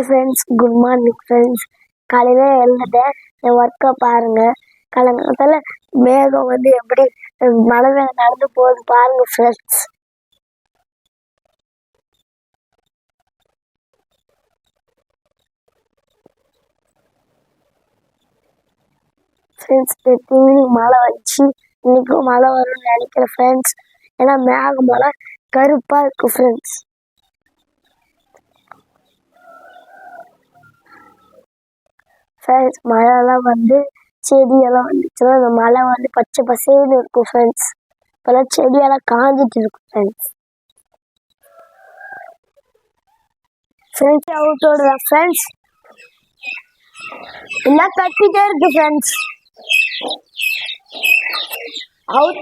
Hi friends good morning friends காலையில் எழுந்துட்டேன் என் ஒர்க்கை பாருங்கள் காலங்காலத்தில் மேகம் வந்து எப்படி மழை மேலே நடந்து போகுது பாருங்க ஃப்ரெண்ட்ஸ் ஃப்ரெண்ட்ஸ் ஈவினிங் மழை வந்துச்சு. இன்றைக்கும் மழை வரும்னு நினைக்கிறேன் ஃப்ரெண்ட்ஸ் ஏன்னா மேகம் மழை கருப்பாக இருக்கு ஃப்ரெண்ட்ஸ் ஃப்ரெண்ட்ஸ் மழைலாம் வந்து செடியெல்லாம் வந்துச்சுன்னா அந்த மழை வந்து பச்சை பசேன்னு இருக்கும் ஃப்ரெண்ட்ஸ் இப்போல்லாம் செடியெல்லாம் காஞ்சிட்டு இருக்கும் ஃப்ரெண்ட்ஸ் ஃப்ரெண்ட்ஸ் அவுட்டோட ஃப்ரெண்ட்ஸ் எல்லாம் கட்டிட்டே இருக்கு ஃப்ரெண்ட்ஸ் அவுட்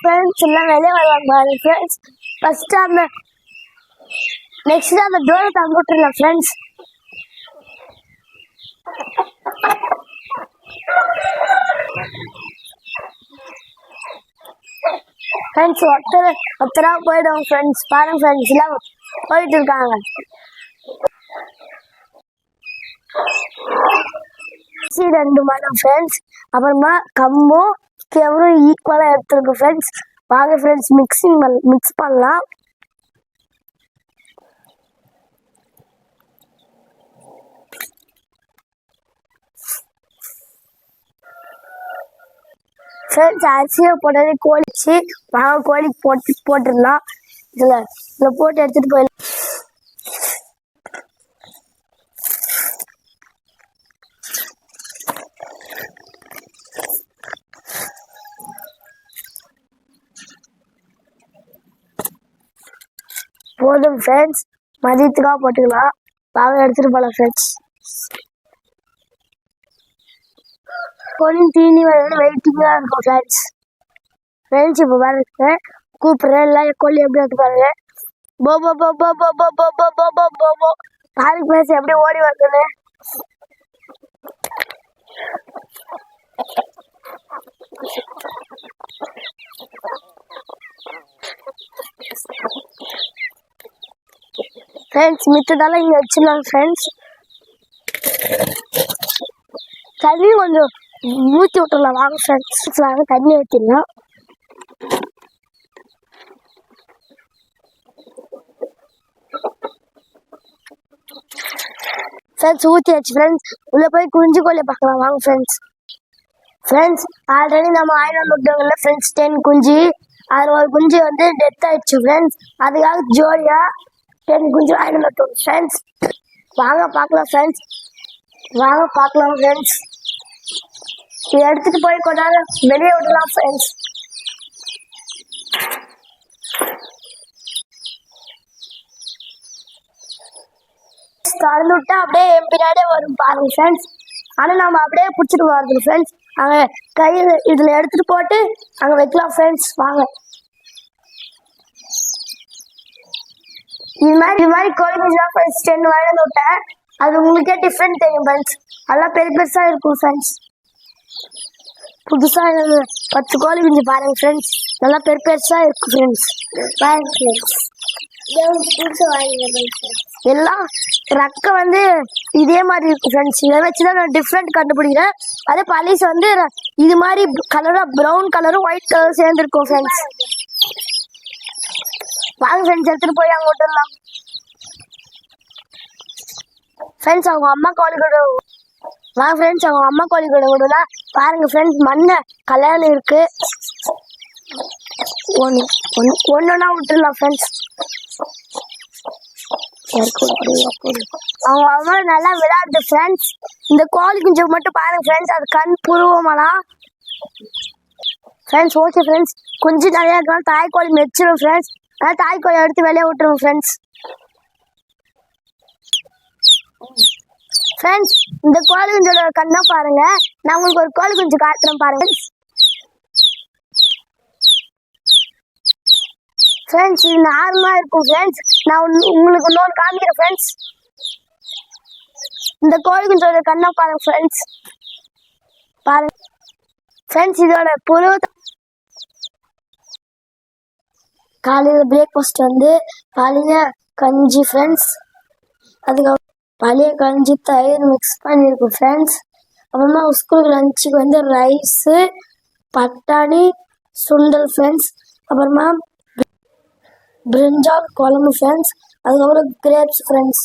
ஃப்ரெண்ட்ஸ் எல்லாம் வெளியே வருவாங்க பாருங்க ஃப்ரெண்ட்ஸ் ஃபர்ஸ்ட் அந்த நெக்ஸ்ட் அந்த டோரை தங்க விட்டுருலாம் ஃப்ரெண்ட்ஸ் ஃப்ரெண்ட்ஸ் ஒருத்தர் ஒருத்தராக போயிடும் ஃப்ரெண்ட்ஸ் பாருங்க ஃப்ரெண்ட்ஸ் எல்லாம் போயிட்டு இருக்காங்க. சி ரெண்டு மரம் ஃப்ரெண்ட்ஸ் அப்புறமா கம்பும் கெவரும் ஈக்குவலாக எடுத்துருக்கு ஃப்ரெண்ட்ஸ் வாங்க ஃப்ரெண்ட்ஸ் மிக்சிங் பண் மிக்ஸ் பண்ணலாம். ஃப்ரெண்ட்ஸ் அரிசியை போட்டது கோழிச்சு வாங்க கோழிக்கு போட்டு போட்டுடலாம். இதில் இதில் போட்டு எடுத்துகிட்டு போயிடலாம் போதும் ஃப்ரெண்ட்ஸ் மதியத்துக்காக போட்டுக்கலாம். வாங்க எடுத்துகிட்டு போகலாம் ஃப்ரெண்ட்ஸ் கொஞ்சம் தீனி வந்து வெயிட்டிங்காக இருக்கும் ஃப்ரெண்ட்ஸ் ஃப்ரெண்ட்ஸ் இப்போ பாருங்க கூப்பிட்றேன் எல்லாம் கோழி எப்படி வந்து பாருங்க போ போ போ போ போ போ போ போ போ போ போ போ பாருக்கு பேச எப்படி ஓடி வந்தது ஃப்ரெண்ட்ஸ் மித்ததெல்லாம் இங்கே வச்சுருந்தாங்க ஃப்ரெண்ட்ஸ் தண்ணி கொஞ்சம் ஊற்றி விட்டுடலாம் வாங்க ஃப்ரெண்ட்ஸ் வாங்க தண்ணி ஊற்றிடலாம் ஃப்ரெண்ட்ஸ் ஊற்றியாச்சு ஃப்ரெண்ட்ஸ் உள்ளே போய் குஞ்சு கோழியை பார்க்கலாம். வாங்க ஃப்ரெண்ட்ஸ் ஃப்ரெண்ட்ஸ் ஆல்ரெடி நம்ம ஆயிரம் விட்டவங்கள ஃப்ரெண்ட்ஸ் டென் குஞ்சு. அதில் ஒரு குஞ்சு வந்து டெத் ஆயிடுச்சு ஃப்ரெண்ட்ஸ் அதுக்காக ஜோடியாக டென் குஞ்சு ஆயிரம் விட்டோம் ஃப்ரெண்ட்ஸ் வாங்க பார்க்கலாம் ஃப்ரெண்ட்ஸ் வாங்க பார்க்கலாம் ஃப்ரெண்ட்ஸ் எடுத்துட்டு போய் கொஞ்ச நேரம் வெளியே விடலாம் ஃப்ரெண்ட்ஸ் திறந்து விட்டா அப்படியே என் பின்னாடியே வரும் பாருங்க ஃப்ரெண்ட்ஸ் ஆனால் நம்ம அப்படியே பிடிச்சிட்டு வரது ஃப்ரெண்ட்ஸ் அங்கே கையில் இதில் எடுத்துகிட்டு போட்டு அங்கே வைக்கலாம் ஃப்ரெண்ட்ஸ் வாங்க. இது மாதிரி இது மாதிரி கோழிக்கு தான் ஃப்ரெண்ட்ஸ் டென் வயது விட்டேன் அது உங்களுக்கே டிஃப்ரெண்ட் தெரியும் ஃப்ரெண்ட்ஸ் அதெல்லாம் பெரிய பெருசாக இருக்கும் ஃப்ரெண்ட்ஸ் புதுசாக எனக்கு பத்து கோழி குஞ்சு பாருங்க ஃப்ரெண்ட்ஸ் நல்லா பெரு பெருசாக இருக்கும் ஃப்ரெண்ட்ஸ் பாருங்க ஃப்ரெண்ட்ஸ் எல்லாம் ரக்க வந்து இதே மாதிரி இருக்கும் ஃப்ரெண்ட்ஸ் இதை வச்சு தான் நான் டிஃப்ரெண்ட் கண்டுபிடிக்கிறேன். அதே பழசு வந்து இது மாதிரி கலராக ப்ரௌன் கலரும் ஒயிட் கலரும் சேர்ந்துருக்கும் ஃப்ரெண்ட்ஸ் வாங்க ஃப்ரெண்ட்ஸ் எடுத்துகிட்டு போய் அங்கே விட்டுடலாம். ஃப்ரெண்ட்ஸ் அவங்க அம்மா கோழி கூட வாங்க ஃப்ரெண்ட்ஸ் அவங்க அம்மா கோழி கூட விடலாம். பாருங்க ஃப்ரெண்ட்ஸ் மண்ணை கல்யாணம் இருக்கு. ஒன்று ஒன்று ஒன்றுனா விட்டுடலாம் ஃப்ரெண்ட்ஸ் அவங்க அவ்வளோ நல்லா விளையாடுது ஃப்ரெண்ட்ஸ் இந்த கோழி குஞ்சு மட்டும் பாருங்க ஃப்ரெண்ட்ஸ் அது கண் புருவமெல்லாம் ஃப்ரெண்ட்ஸ் ஓகே ஃப்ரெண்ட்ஸ் குஞ்சு நிறையா இருக்கலாம் தாய் கோழி மெச்சிடும் ஃப்ரெண்ட்ஸ் அதனால் தாய் கோழி எடுத்து வெளியே விட்டுருவோம் ஃப்ரெண்ட்ஸ் ஃப்ரெண்ட்ஸ் இந்த கோழி குஞ்சோட கண்ணை பாருங்க. நான் உங்களுக்கு ஒரு கோழி குஞ்சு காட்டுறேன் பாருங்க. ஃப்ரெண்ட்ஸ் இது நார்மலாக இருக்கும் ஃப்ரெண்ட்ஸ் நான் உங்களுக்கு இன்னொன்று காமிக்கிறேன் ஃப்ரெண்ட்ஸ் இந்த கோழி குஞ்சோட கண்ணை பாருங்க ஃப்ரெண்ட்ஸ் பாருங்க. ஃப்ரெண்ட்ஸ் இதோட புழு காலையில் பிரேக்ஃபாஸ்ட் வந்து காலையில் கஞ்சி ஃப்ரெண்ட்ஸ் அதுக்கப்புறம் பழைய கஞ்சி தயிர் மிக்ஸ் பண்ணியிருக்கோம் ஃப்ரெண்ட்ஸ் அப்புறமா ஸ்கூலுக்கு லஞ்சுக்கு வந்து ரைஸு பட்டாணி சுண்டல் ஃப்ரெண்ட்ஸ் அப்புறமா பிரிஞ்சால் குழம்பு ஃப்ரெண்ட்ஸ் அதுக்கப்புறம் கிரேப்ஸ் ஃப்ரெண்ட்ஸ்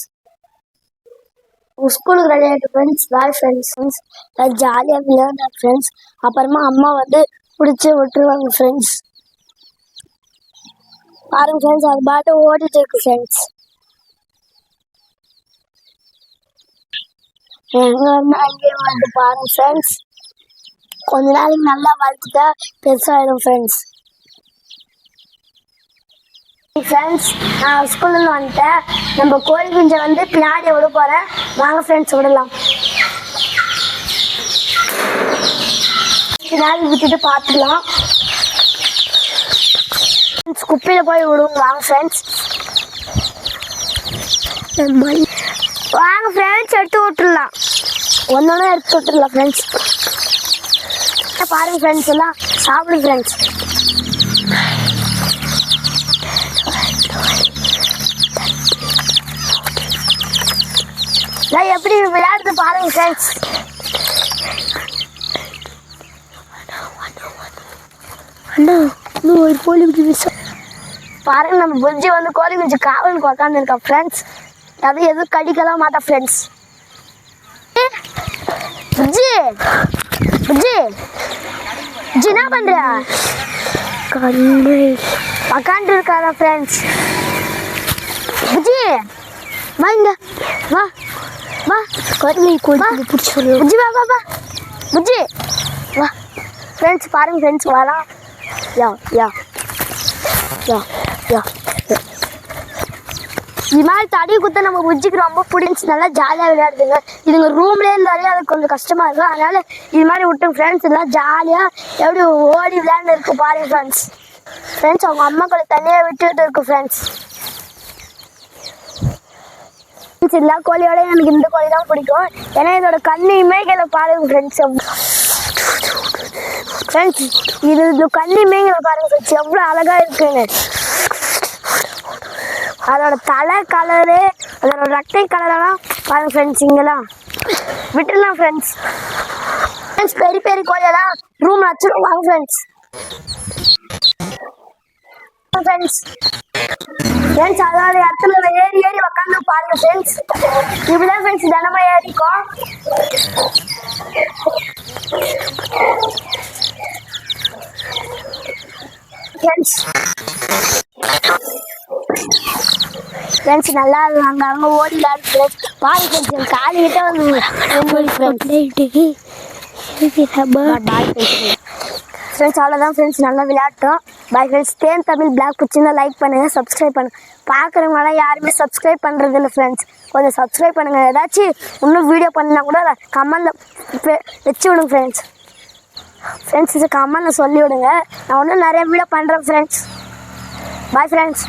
ஸ்கூலுக்கு ரெடி ஆகிட்டு ஃப்ரெண்ட்ஸ் பாய் ஃப்ரெண்ட்ஸ் ஃப்ரெண்ட்ஸ் ஜாலியாக விளையாடுற ஃப்ரெண்ட்ஸ் அப்புறமா அம்மா வந்து பிடிச்சி விட்டுருவாங்க ஃப்ரெண்ட்ஸ் பாருங்க ஃப்ரெண்ட்ஸ் அது பாட்டு ஓடிட்டு இருக்கு ஃப்ரெண்ட்ஸ் எங்க வந்து அங்கே வந்து பாருங்க ஃப்ரெண்ட்ஸ் கொஞ்ச நாளைக்கு நல்லா வளர்த்துட்டா பெருசாகிடும் ஃப்ரெண்ட்ஸ் ஃப்ரெண்ட்ஸ் நான் ஸ்கூல்லேருந்து வந்துட்டேன். நம்ம கோழி குஞ்சை வந்து பின்னாடி விட போகிறேன் வாங்க ஃப்ரெண்ட்ஸ் விடலாம். பின்னாடி விட்டுட்டு பார்த்துக்கலாம். ஃப்ரெண்ட்ஸ் குப்பையில் போய் விடுவோம். வாங்க ஃப்ரெண்ட்ஸ் வாங்க ஃப்ரெண்ட்ஸ் எடுத்து விட்டுடலாம் ஒன்றொன்னா எடுத்து விட்டுடலாம் ஃப்ரெண்ட்ஸ் பாருங்க ஃப்ரெண்ட்ஸ் எல்லாம். சாப்பிடுங்க ஃப்ரெண்ட்ஸ் நான் எப்படி விளையாடுறது பாருங்க ஃப்ரெண்ட்ஸ் அண்ணா இன்னும் ஒரு கோழி குஞ்சு பாருங்க நம்ம புஜ்ஜி வந்து கோழி குஞ்சு காவலுக்கு உக்காந்துருக்கா ஃப்ரெண்ட்ஸ் அது எதுவும் கடிக்கலாம் மாட்டா ஃப்ரெண்ட்ஸ் புஜ்ஜி புஜ்ஜி புஜ்ஜி என்ன பண்ற? கண்டு உக்காந்து இருக்காரா ஃப்ரெண்ட்ஸ் புஜ்ஜி வா இங்க. வா வா. கோழி கோழி பிடிச்சி புஜ்ஜி வா வா வா. புஜ்ஜி வா. ஃப்ரெண்ட்ஸ் பாருங்க ஃப்ரெண்ட்ஸ் வரலாம் யா யா. யா யா. இது மாதிரி தடி குத்த நம்ம புஜ்ஜிக்கு ரொம்ப பிடிச்சி நல்லா ஜாலியாக விளையாடுதுங்க. இதுங்க ரூம்லேயே இருந்தாலே அது கொஞ்சம் கஷ்டமாக இருக்கும். அதனால இது மாதிரி விட்டு ஃப்ரெண்ட்ஸ் எல்லாம் ஜாலியாக எப்படி ஓடி விளையாண்டு இருக்கு பாருங்க ஃப்ரெண்ட்ஸ் ஃப்ரெண்ட்ஸ் அவங்க அம்மா கூட தனியாக விட்டுட்டு இருக்கு ஃப்ரெண்ட்ஸ் ஃப்ரெண்ட்ஸ் எல்லா கோழியோட எனக்கு இந்த கோழி தான் பிடிக்கும். ஏன்னா இதோட கண்ணையுமே கீழே பாருங்க ஃப்ரெண்ட்ஸ் ஃப்ரெண்ட்ஸ் இது இது கண்ணையுமே கீழே பாருங்க ஃப்ரெண்ட்ஸ் எவ்வளோ அழகாக இருக்குன்னு அதோட தலை கலரு அதோட ரெட்டை கலரெல்லாம் பாருங்க ஃப்ரெண்ட்ஸ் இங்கெல்லாம் விட்டுடலாம் ஃப்ரெண்ட்ஸ் ஃப்ரெண்ட்ஸ் பெரிய பெரிய கோழியெல்லாம் ரூம் வச்சிடும் வாங்க ஃப்ரெண்ட்ஸ் ஃப்ரெண்ட்ஸ் ஃப்ரெண்ட்ஸ் அதோட இடத்துல ஏறி ஏறி உக்காந்து பாருங்க ஃப்ரெண்ட்ஸ் இப்படிதான் ஃப்ரெண்ட்ஸ் தினமா ஏறிக்கும் ஃப்ரெண்ட்ஸ் ஃப்ரெண்ட்ஸ் நல்லா இருந்தாங்க அவங்க ஓடி விளையாடு ஃப்ரெண்ட்ஸ் பாருங்க ஃப்ரெண்ட்ஸ் காலிக்கிட்டே காலி கிட்ட வந்து ஃப்ரெண்ட்ஸ் ஃப்ரெண்ட்ஸ் அவ்வளோதான் ஃப்ரெண்ட்ஸ் நல்லா விளையாட்டோம். Bye friends Thaen Tamil blog பிடிச்சிருந்தா லைக் பண்ணுங்கள் சப்ஸ்கிரைப் பண்ணுங்கள் பார்க்குறவங்களாம் யாருமே சப்ஸ்கிரைப் பண்ணுறது இல்லை ஃப்ரெண்ட்ஸ் கொஞ்சம் சப்ஸ்கிரைப் பண்ணுங்கள் ஏதாச்சும் இன்னும் வீடியோ பண்ணால் கூட கமெண்டில் வச்சு விடுங்க ஃப்ரெண்ட்ஸ் ஃப்ரெண்ட்ஸ் கமெண்டில் சொல்லி விடுங்க நான் இன்னும் நிறைய வீடியோ பண்ணுறேன் ஃப்ரெண்ட்ஸ் பாய் ஃப்ரெண்ட்ஸ்